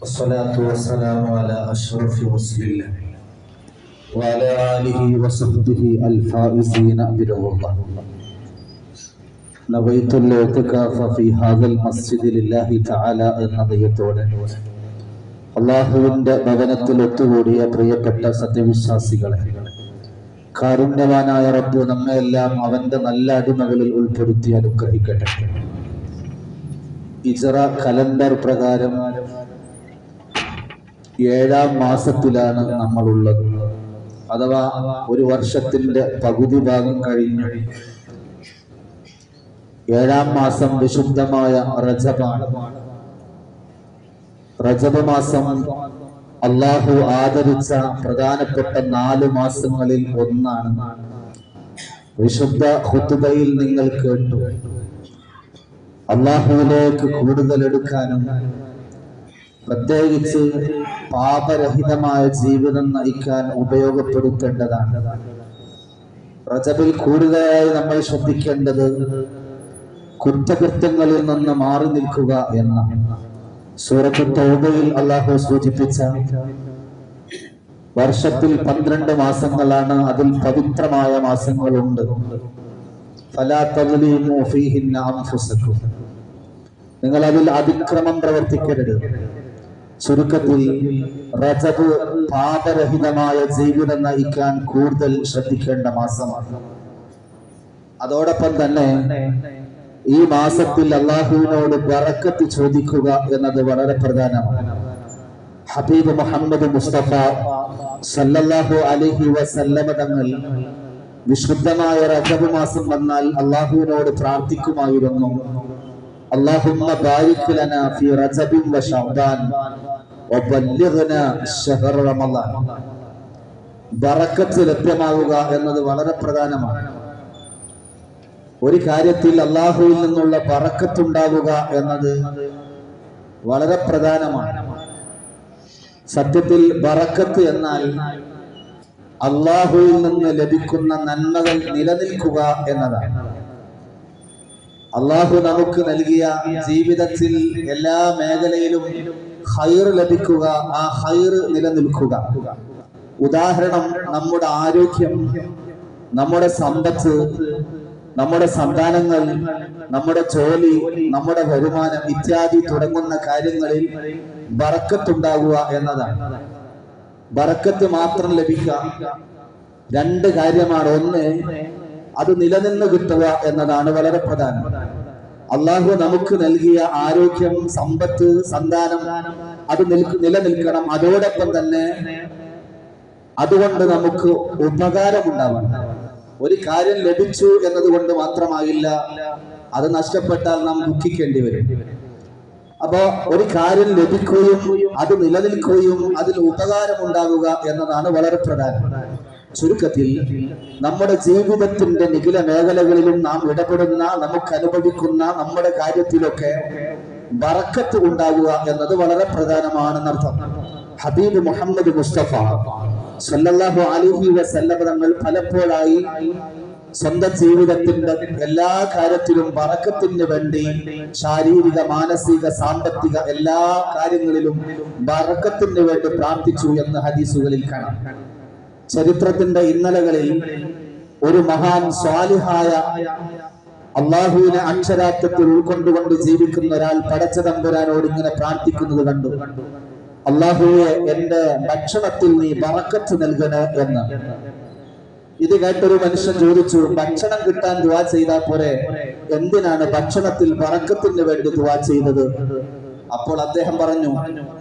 والصلاة والسلام على أشرف رسل الله وعلى آله وصحبه الفائزين برضا الله نويت الاعتكاف في هذا المسجد لله تعالى എന്ന ദൈവത്തോടെ അള്ളാഹുവിന്റെ ഭവനത്തിൽ ഒത്തുകൂടിയ പ്രിയപ്പെട്ട സത്യവിശ്വാസികളെ കാരുണ്യവാനായ റബ്ബ് നമ്മെല്ലാം അവന്റെ നല്ല അടിമകളിൽ ഉൾപ്പെടുത്തി അനുഗ്രഹിക്കട്ടെ ഇജറ കലണ്ടർ പ്രകാരം ഏഴാം മാസത്തിലാണ് നമ്മളുള്ളത്. അഥവാ ഒരു വർഷത്തിന്റെ പകുതി ഭാഗം കഴിഞ്ഞു. ഏഴാം മാസം വിശുദ്ധമായ റജബാണ്. റജബ മാസം അള്ളാഹു ആദരിച്ച പ്രധാനപ്പെട്ട നാല് മാസങ്ങളിൽ ഒന്നാണ്. വിശുദ്ധ ഹുത്തുബയിൽ നിങ്ങൾ കേട്ടു. അള്ളാഹുവിലേക്ക് കൂടുതൽ എടുക്കാനും പ്രത്യേകിച്ച് പാപരഹിതമായ ജീവിതം നയിക്കാൻ ഉപയോഗപ്പെടുത്തേണ്ടതാണ്. റജബിൽ കൂടുതലായി നമ്മൾ ശ്രദ്ധിക്കേണ്ടത് കുറ്റകൃത്യങ്ങളിൽ നിന്ന് മാറി നിൽക്കുക എന്ന സൂറത്ത് തൗബയിൽ അള്ളാഹു സൂചിപ്പിച്ച വർഷത്തിൽ പന്ത്രണ്ട് മാസങ്ങളാണ് അതിൽ പവിത്രമായ മാസങ്ങളുണ്ട്. നിങ്ങൾ അതിൽ അതിക്രമം പ്രവർത്തിക്കരുത്. ചുരുക്കത്തിൽ റജബ് പാപരഹിതമായ ജീവിതം നയിക്കാൻ കൂടുതൽ ശ്രദ്ധിക്കേണ്ട മാസമാണ്. അതോടൊപ്പം തന്നെ ഈ മാസത്തിൽ അള്ളാഹുവിനോട് ബറക്കത്ത് ചോദിക്കുക എന്നത് വളരെ പ്രധാനമാണ്. ഹബീബ് മുഹമ്മദ് മുസ്തഫ സല്ലല്ലാഹു അലിഹി വസല്ലമ തങ്ങൾ വിശുദ്ധമായ റജബ് മാസം വന്നാൽ അള്ളാഹുവിനോട് പ്രാർത്ഥിക്കുമായിരുന്നു. اللهم بارك لنا في رجب وشعبان وبلغنا شهر رمضان ബറക്കത്ത് ലഭ്യമാവുക എന്നത് വളരെ പ്രധാനമാണ് ഒരു കാര്യത്തിൽ അള്ളാഹുവിൽ നിന്നുള്ള ബറക്കത്തുണ്ടാവുക എന്നത് വളരെ പ്രധാനമാണ് സത്യത്തിൽ ബറക്കത്ത് എന്നാൽ അള്ളാഹുവിൽ നിന്ന് ലഭിക്കുന്ന നന്മകൾ നിലനിൽക്കുക എന്നതാണ് അള്ളാഹു നമുക്ക് നൽകിയ ജീവിതത്തിൽ എല്ലാ മേഖലയിലും ഹൈർ ലഭിക്കുക ആ ഹൈർ നിലനിൽക്കുക. ഉദാഹരണം നമ്മുടെ ആരോഗ്യം നമ്മുടെ സമ്പത്ത് നമ്മുടെ സന്താനങ്ങൾ നമ്മുടെ ജോലി നമ്മുടെ വരുമാനം ഇത്യാദി തുടങ്ങുന്ന കാര്യങ്ങളിൽ ബറക്കത്തുണ്ടാകുക എന്നതാണ്. ബറക്കത്ത് മാത്രം ലഭിക്കുക രണ്ട് കാര്യമാണ്. ഒന്ന് അത് നിലനിന്ന് കിട്ടുക എന്നതാണ് വളരെ പ്രധാനം. അള്ളാഹു നമുക്ക് നൽകിയ ആരോഗ്യം സമ്പത്ത് സന്താനം അത് നിലനിൽക്കണം. അതോടൊപ്പം തന്നെ അതുകൊണ്ട് നമുക്ക് ഉപകാരമുണ്ടാവണം. ഒരു കാര്യം ലഭിച്ചു എന്നതുകൊണ്ട് മാത്രമാകില്ല അത് നഷ്ടപ്പെട്ടാൽ നാം ദുഃഖിക്കേണ്ടി വരും. അപ്പോ ഒരു കാര്യം ലഭിക്കുകയും അത് നിലനിൽക്കുകയും അതിൽ ഉപകാരമുണ്ടാകുക എന്നതാണ് വളരെ പ്രധാനം. ചുരുക്കത്തിൽ നമ്മുടെ ജീവിതത്തിന്റെ നിഖില മേഖലകളിലും നാം ഇടപെടുന്ന നമുക്ക് അനുഭവിക്കുന്ന നമ്മുടെ കാര്യത്തിലൊക്കെ വറക്കത്ത് ഉണ്ടാകുക എന്നത് വളരെ പ്രധാനമാണെന്നർത്ഥം ഹബീബ് മുഹമ്മദ് മുസ്തഫ സല്ലല്ലാഹു അലിഹി വസല്ലം തങ്ങൾ പലപ്പോഴായി സ്വന്തം ജീവിതത്തിന്റെ എല്ലാ കാര്യത്തിലും വറക്കത്തിന് വേണ്ടി ശാരീരിക മാനസിക സാമ്പത്തിക എല്ലാ കാര്യങ്ങളിലും വറക്കത്തിന് വേണ്ടി പ്രാർത്ഥിച്ചു എന്ന് ഹദീസുകളിൽ കാണാം. ചരിത്രത്തിന്റെ ഇന്നലകളിൽ ഒരു മഹാൻ സ്വാലിഹായ അള്ളാഹുവിനെ അക്ഷരാർത്ഥത്തിൽ ഉൾക്കൊണ്ടുകൊണ്ട് ജീവിക്കുന്ന ഒരാൾ പടച്ച തമ്പുരാനോട് ഇങ്ങനെ പ്രാർത്ഥിക്കുന്നത് കണ്ടു. അള്ളാഹുവെ എന്റെ ഭക്ഷണത്തിൽ നീ ബറക്കത്ത് നൽകണേ എന്ന്. ഇത് കേട്ടൊരു മനുഷ്യൻ ചോദിച്ചു ഭക്ഷണം കിട്ടാൻ ദുവാ ചെയ്താൽ പോരെ? എന്തിനാണ് ഭക്ഷണത്തിൽ പറക്കത്തിന് വേണ്ടി ദുവാ ചെയ്തത്? അപ്പോൾ അദ്ദേഹം പറഞ്ഞു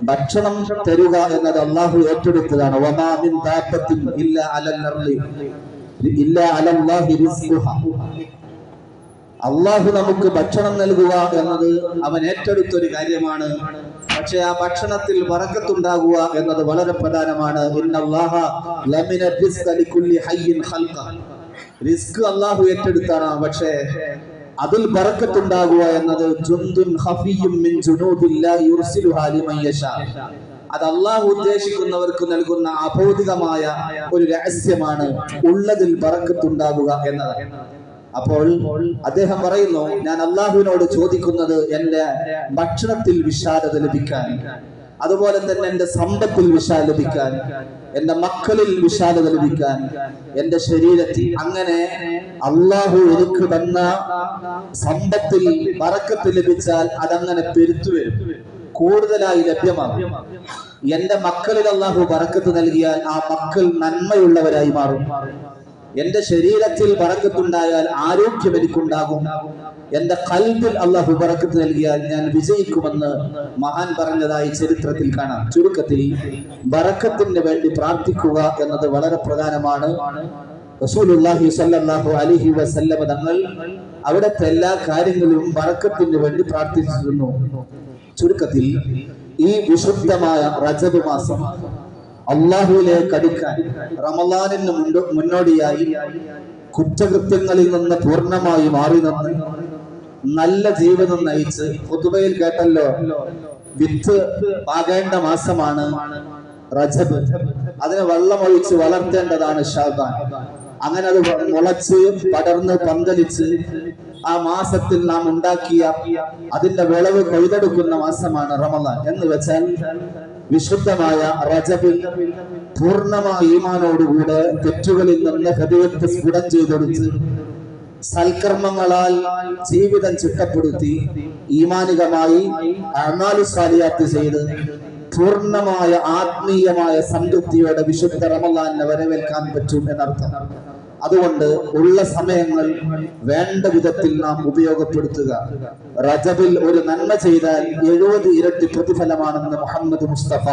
ഭക്ഷണം തരുക എന്നത് അള്ളാഹു ഏറ്റെടുത്തതാണ്. ഒമാമിൻ ദാബത്തിൻ ഇല്ല അർളി ഇല്ല അലല്ലാഹി റിസ്ഖുഹ. അള്ളാഹു നമുക്ക് ഭക്ഷണം നൽകുക എന്നത് അവൻ ഏറ്റെടുത്തൊരു കാര്യമാണ്. പക്ഷെ ആ ഭക്ഷണത്തിൽ വറക്കത്തുണ്ടാകുക എന്നത് വളരെ പ്രധാനമാണ്. റിസ്ക് അള്ളാഹു ഏറ്റെടുത്താണ്. പക്ഷേ അതിൽ ബറക്കത്തുണ്ടാകുക എന്നത് ജുന്ദുൻ ഖഫിയ്യും മിൻ ജുനൂദില്ലാഹി യുർസിലു ലിമൻ യശാ. അത് അള്ളാഹു ഉദ്ദേശിക്കുന്നവർക്ക് നൽകുന്ന അഭൗതികമായ ഒരു രഹസ്യമാണ് ഉള്ളതിൽ ബറക്കത്തുണ്ടാകുക എന്നത്. അപ്പോൾ അദ്ദേഹം പറയുന്നു ഞാൻ അള്ളാഹുവിനോട് ചോദിക്കുന്നത് എന്റെ ഭക്ഷണത്തിൽ വിശാലത ലഭിക്കാൻ അതുപോലെ തന്നെ എന്റെ സമ്പത്തിൽ വിശാല ലഭിക്കാൻ എന്റെ മക്കളിൽ വിശാലത ലഭിക്കാൻ എന്റെ ശരീരത്തിൽ അങ്ങനെ അള്ളാഹു എനിക്ക് തന്ന സമ്പത്തിൽ വറക്കത്ത് ലഭിച്ചാൽ അതങ്ങനെ പെരുത്തു വരും. കൂടുതലായി ലഭ്യമാകും. എന്റെ മക്കളിൽ അള്ളാഹു വറക്കത്ത് നൽകിയാൽ ആ മക്കൾ നന്മയുള്ളവരായി മാറും. എന്റെ ശരീരത്തിൽ പറക്കത്തുണ്ടായാൽ ആരോഗ്യം എനിക്കുണ്ടാകും. എന്റെ കൽബിൽ അള്ളാഹു പറക്കത്ത് നൽകിയാൽ ഞാൻ വിജയിക്കുമെന്ന് മഹാൻ പറഞ്ഞതായി ചരിത്രത്തിൽ കാണാം. ചുരുക്കത്തിൽ ബറക്കത്തിന് വേണ്ടി പ്രാർത്ഥിക്കുക എന്നത് വളരെ പ്രധാനമാണ്. റസൂലുള്ളാഹി സ്വല്ലല്ലാഹു അലൈഹി തങ്ങൾ അവിടുത്തെ എല്ലാ കാര്യങ്ങളും ബറക്കത്തിന് വേണ്ടി പ്രാർത്ഥിച്ചിരുന്നു. ചുരുക്കത്തിൽ ഈ വിശുദ്ധമായ റജബ് മാസം അള്ളാഹുവിലേക്ക് അടുക്കാൻ റമലാനിന് മുന്നോടിയായി കുറ്റകൃത്യങ്ങളിൽ നിന്ന് പൂർണമായി മാറി നിന്ന് നല്ല ജീവിതം നയിച്ച് പൊതുവയിൽ കേട്ടല്ലോ വിത്ത് പാകേണ്ട മാസമാണ് റജബ്. അതിനെ വെള്ളമൊഴിച്ച് വളർത്തേണ്ടതാണ് ഷാബാൻ. അങ്ങനെ അത് മുളച്ച് പടർന്ന് പന്തലിച്ച് ആ മാസത്തിൽ നാം ഉണ്ടാക്കിയ അതിന്റെ വിളവ് കൊയ്തെടുക്കുന്ന മാസമാണ് റമദാൻ എന്ന് വെച്ചാൽ വിശുദ്ധമായ റജബിൽ പൂർണമായ ഈമാനോടുകൂടെ തെറ്റുകളിൽ നിന്ന് ഹൃദയത്തെ സ്ഫുടം ചെയ്തൊടുത്ത് സൽക്കർമ്മങ്ങളാൽ ജീവിതം ചിട്ടപ്പെടുത്തി ഈമാനികമായി അമാലു സാലിയാത്ത് ചെയ്ത് പൂർണമായ ആത്മീയമായ സംതൃപ്തിയോടെ വിശുദ്ധ റമലാനെ വരവേൽക്കാൻ പറ്റും എന്നർത്ഥം. അതുകൊണ്ട് ഉള്ള സമയങ്ങൾ വേണ്ട വിധത്തിൽ നാം ഉപയോഗപ്പെടുത്തുക. റജബിൽ ഒരു നന്മ ചെയ്താൽ എഴുപത് ഇരട്ടി പ്രതിഫലമാണെന്ന് മുഹമ്മദ് മുസ്തഫ.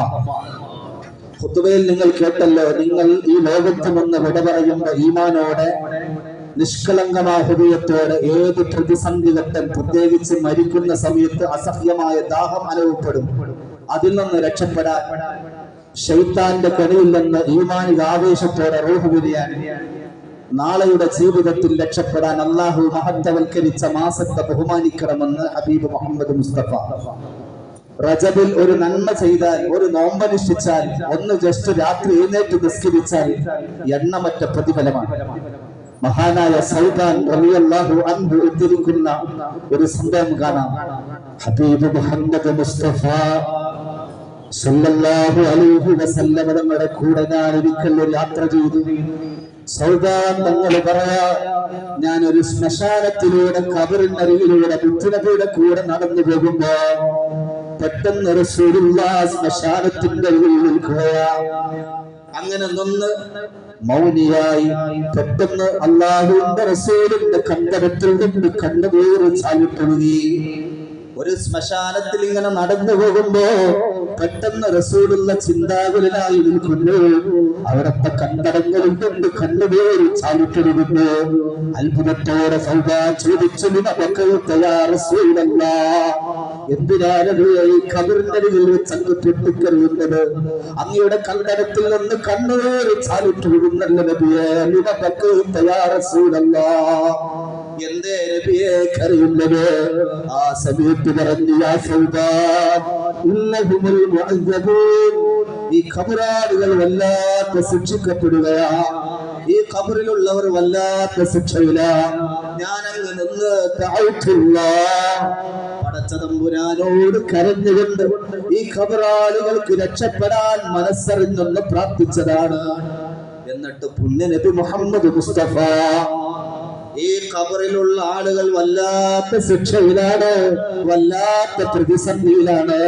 പൊതുവേൽ നിങ്ങൾ കേട്ടല്ലോ നിങ്ങൾ ഈ ലോകത്ത് നിന്ന് വിട പറയുന്ന ഈമാനോടെ നിഷ്കളങ്കമായ ഹൃദയത്തോടെ ഏത് പ്രതിസന്ധി ഘട്ടം പ്രത്യേകിച്ച് മരിക്കുന്ന സമയത്ത് അസഹ്യമായ ദാഹം അനുഭവപ്പെടും. അതിൽ നിന്ന് രക്ഷപ്പെടാൻ ഷെയ്ത്താന്റെ കണിയിൽ നിന്ന് ഈമാനിക ആവേശത്തോടെ റൂഹ് വിരിയാൻ നാളെയുടെ ജീവിതത്തിൽ രക്ഷപ്പെടാൻ അള്ളാഹു മഹത്വവൽക്കരിച്ച മാസത്തെ ബഹുമാനിക്കണമെന്ന് ഹബീബ് മുഹമ്മദ് മുസ്തഫ. റജബിൽ ഒരു നന്മ ചെയ്താൽ ഒരു നോമ്പനുഷ്ഠിച്ചാൽ ഒന്ന് ജസ്റ്റ് രാത്രി എഴുന്നേറ്റ് നിസ്കരിച്ചാൽ എണ്ണമറ്റ പ്രതിഫലമാണ്. മഹാനായ സൗദാൻ റളിയല്ലാഹു അൻഹു ഉദ്ധരിക്കുന്ന ഒരു സംഭവം കാണാം. ഹബീബ് മുഹമ്മദ് മുസ്തഫ സല്ലല്ലാഹു അലൈഹി വസല്ലം തങ്ങളുടെ കൂടെ ഞാൻ ഒരിക്കൽ ഒരു യാത്ര ചെയ്തു. തങ്ങൾ പറയാ ഞാൻ ഒരു ശ്മശാനത്തിലൂടെ കബറിനരികിലൂടെ മുത്തുനബിയുടെ കൂടെ നടന്നു പോകുമ്പോ പെട്ടെന്ന് റസൂലുള്ള ശ്മശാനത്തിന്റെ ഉള്ളിൽ നിൽക്കുകയാ അങ്ങനെ നിന്ന് മൗനിയായി പെട്ടെന്ന് അള്ളാഹുവിന്റെ റസൂലിന്റെ കണ്ടരത്തിൽ നിന്ന് കണ്ണുപേറ് ചാലിട്ടുണങ്ങി ഒരു ശ്മശാനത്തിൽ ഇങ്ങനെ നടന്നു പോകുമ്പോ പെട്ടെന്ന് റസൂലുള്ള ചിന്താകുലനായി നിൽക്കുന്നു. അവിടത്തെ കണ്ടടങ്ങളിൽ കൊണ്ട് കണ്ണുപേര് ചാലിട്ടിടുന്നു അത്ഭുതത്തോടെ സൗദാ ചോദിച്ചു നിനക്ക് തയ്യാറസൂലല്ല എന്തിനാണ് ഈ കബറിനരികിൽ വെച്ച് അങ്ങ് പൊട്ടിക്കറിയുന്നത് അങ്ങയുടെ കണ്ടടത്തിൽ നിന്ന് കണ്ണുപേര് ചാലിട്ട് വിടുന്നല്ല നബിയെ നിനക്ക് തയ്യാറസൂലല്ല എന്തേ നബിയെ കരയുന്നത് ആ സമയത്ത് പറഞ്ഞു യാ സൗദാൻ ഇന്നഹുമുൽ മുഅദ്ദബൂൻ ഈ ഖബറാളുകൾ വല്ലാത്ത ശിക്ഷിക്കപ്പെടുകയാ. ഈ ഖബറിലുള്ളവർ വല്ലാത്ത ശിക്ഷയില. ഞാൻ അങ്ങ് നിന്ന് താഴ്ത്തില്ല പടച്ചതമ്പുരാനോട് കരഞ്ഞുകൊണ്ട് ഈ ഖബറാളുകൾക്ക് രക്ഷപ്പെടാൻ മനസ്സറിഞ്ഞൊന്ന് പ്രാർത്ഥിച്ചതാണ്. എന്നിട്ട് പുണ്യ നബി മുഹമ്മദ് മുസ്തഫ ഈ ഖബറിലുള്ള ആളുകൾ വല്ലാത്ത ശിക്ഷയിലാണ് വല്ലാത്ത പ്രതിസന്ധിയിലാണ്.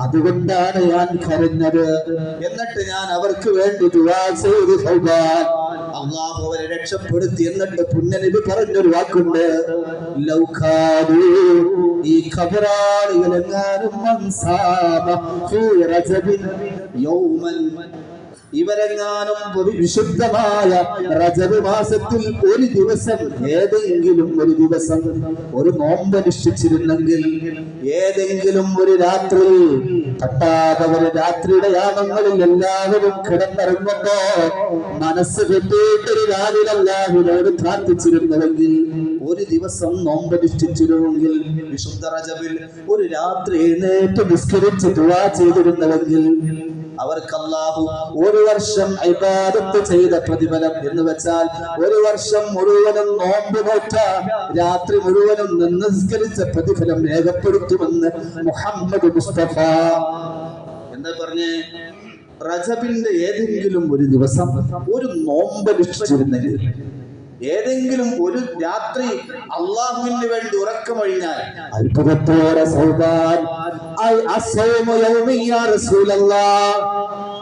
അതുകൊണ്ടാണ് ഞാൻ കരഞ്ഞത്. എന്നിട്ട് ഞാൻ അവർക്ക് വേണ്ടി ചെയ്തു അള്ളാഹു അവരെ രക്ഷപ്പെടുത്തി. എന്നിട്ട് പുണ്യനബി പറഞ്ഞൊരു വാക്കുണ്ട്. ഈ ഖബറാളികൾ എങ്ങാനും ഇവരെങ്ങാനും ഒരു വിശുദ്ധമായ റജബ് മാസത്തിൽ ഒരു ദിവസം ഏതെങ്കിലും ഒരു ദിവസം ഒരു നോമ്പ് അനുഷ്ഠിച്ചിരുന്നെങ്കിൽ ഏതെങ്കിലും ഒരു രാത്രി കട്ടാതെ ഒരു രാത്രിയുടെ യാമങ്ങളിൽ എല്ലാവരും കിടന്നിറങ്ങുമ്പോ മനസ്സ് കിട്ടിയിട്ടൊരു രാവിലെല്ലാവരോട് പ്രാർത്ഥിച്ചിരുന്നുവെങ്കിൽ ഒരു ദിവസം നോമ്പനുഷ്ഠിച്ചിരുന്നെങ്കിൽ വിശുദ്ധ റജബിൽ ഒരു രാത്രി എഴുന്നേറ്റ് നിസ്കരിച്ച് ദുവാ ചെയ്തിരുന്നുവെങ്കിൽ അവർക്കല്ലാഹു ഒരു വർഷം ഇബാദത്ത് ചെയ്ത പ്രതിഫലം എന്ന് വെച്ചാൽ ഒരു വർഷം മുഴുവനും നോമ്പ് നോറ്റ രാത്രി മുഴുവനും നിസ്കരിച്ച പ്രതിഫലം രേഖപ്പെടുത്തുമെന്ന് മുഹമ്മദ് മുസ്തഫ. പറഞ്ഞ്? റജബിന്റെ ഏതെങ്കിലും ഒരു ദിവസം ഒരു നോമ്പ് നോമ്പനുഷ്ഠിച്ചിരുന്നെങ്കിൽ ഏതെങ്കിലും ഒരു രാത്രി അള്ളാഹുവിന് വേണ്ടി ഉറക്കമൊഴിഞ്ഞാൽ അത്ഭുതത്തോടെ സൗദാൻ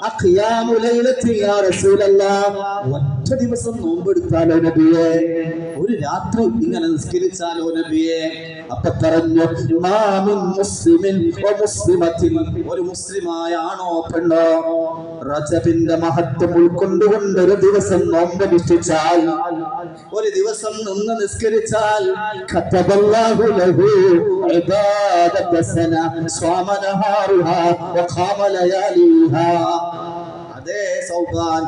ഐ അസ്സൗമു യൗമി യാ റസൂലല്ലാഹ് ഒറ്റ ദിവസം നോമ്പെടുത്താലോ നബിയെ? ഒരു രാത്രി ഇങ്ങനെ നിസ്കരിച്ചാലോ നബിയെ? അപ്പൊ പറഞ്ഞു ഒരു മുസ്ലിമായ ആണോ പെണ്ണോ? റജബിന്റെ മഹത്വം ഉൾക്കൊണ്ടുകൊണ്ട് ഒരു ദിവസം നോമ്പ് നിഷ്ഠിച്ചാൽ ഒരു ദിവസം നിന്ന് നിസ്കരിച്ചാൽ ലഹു സന വഖാമ അതേ സൗഭാൻ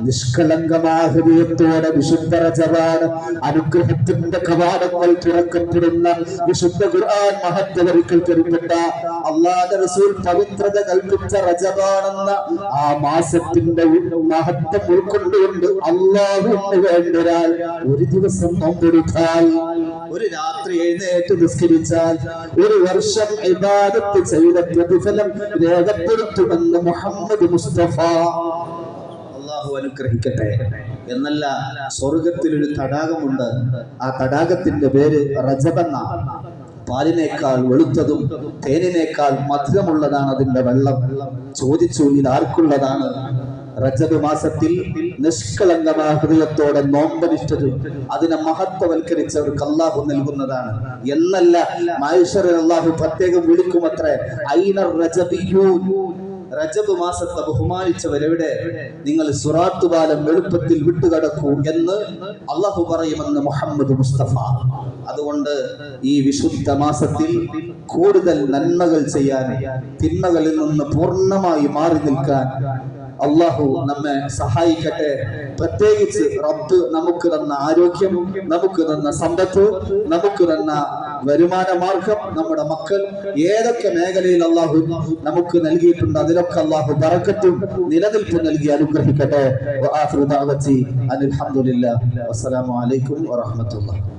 നിഷ്കളങ്കമായ ഹൃദയത്തോടെ വിശുദ്ധ റജബാണ് അനുഗ്രഹത്തിന്റെ കവാടങ്ങൾ തുറക്കപ്പെടുന്ന വിശുദ്ധ ഖുർആൻ മഹത്വവൽക്കരിക്കപ്പെട്ട അള്ളാഹുവിന്റെ റസൂൽ പവിത്രത കൽപ്പിച്ച റജബാണെന്ന ആ മാസത്തിന്റെ മഹത്വം ഉൾക്കൊണ്ടുകൊണ്ട് അള്ളാഹുവിന് വേണ്ട ഒരു ദിവസം നോമ്പെടുത്താൽ ഒരു രാത്രി എഴുന്നേറ്റ് നിസ്കരിച്ചാൽ ഒരു വർഷം ഇബാദത്ത് ചെയ്ത പ്രതിഫലം രേഖപ്പെടുത്തുമെന്ന് മുഹമ്മദ് മുസ്തഫ അള്ളാഹു അനുഗ്രഹിക്കട്ടെ. എന്നല്ല സ്വർഗത്തിൽ ഒരു തടാകമുണ്ട്. ആ തടാകത്തിന്റെ പേര് റജബെന്ന പാലിനേക്കാൾ വെളുത്തതും തേനിനേക്കാൾ മധുരമുള്ളതാണ് അതിന്റെ വെള്ളം. ചോദിച്ചു ഇത് ആർക്കുള്ളതാണ്? റജബ് മാസത്തിൽ നിഷ്കളങ്കമായ ഹൃദയത്തോടെ നോമ്പനിഷ്ഠരും അതിനെ മഹത്വവൽക്കരിച്ചവർക്ക് അള്ളാഹു നൽകുന്നതാണ്. എന്നല്ല മഹേശ്വരൻ അള്ളാഹു പ്രത്യേകം വിളിക്കുമത്രേ ഐനർ റജബിയൂൻ? റജബ് മാസത്തെ ബഹുമാനിച്ചവരെവിടെ? നിങ്ങൾ സുറാത്തുപാലം എളുപ്പത്തിൽ വിട്ടുകടക്കൂ എന്ന് അള്ളാഹു പറയുമെന്ന് മുഹമ്മദ് മുസ്തഫ. അതുകൊണ്ട് ഈ വിശുദ്ധ മാസത്തിൽ കൂടുതൽ നന്മകൾ ചെയ്യാൻ തിന്മകളിൽ നിന്ന് പൂർണമായി മാറി നിൽക്കാൻ അള്ളാഹു നമ്മെ സഹായിക്കട്ടെ. പ്രത്യേകിച്ച് റബ്ബ് നമുക്ക് തന്ന ആരോഗ്യം നമുക്ക് തന്ന സമ്പത്ത് നമുക്ക് തന്ന വരുമാന മാർഗം നമ്മുടെ മക്കൾ ഏതൊക്കെ മേഖലയിൽ അള്ളാഹു നമുക്ക് നൽകിയിട്ടുണ്ട് അതിലൊക്കെ അള്ളാഹു ബറക്കത്തും നിലനിൽപ്പ് നൽകി അനുഗ്രഹിക്കട്ടെ. അനിൽ വസ്സലാമു അലൈക്കും വറഹ്മത്തുള്ളാഹി.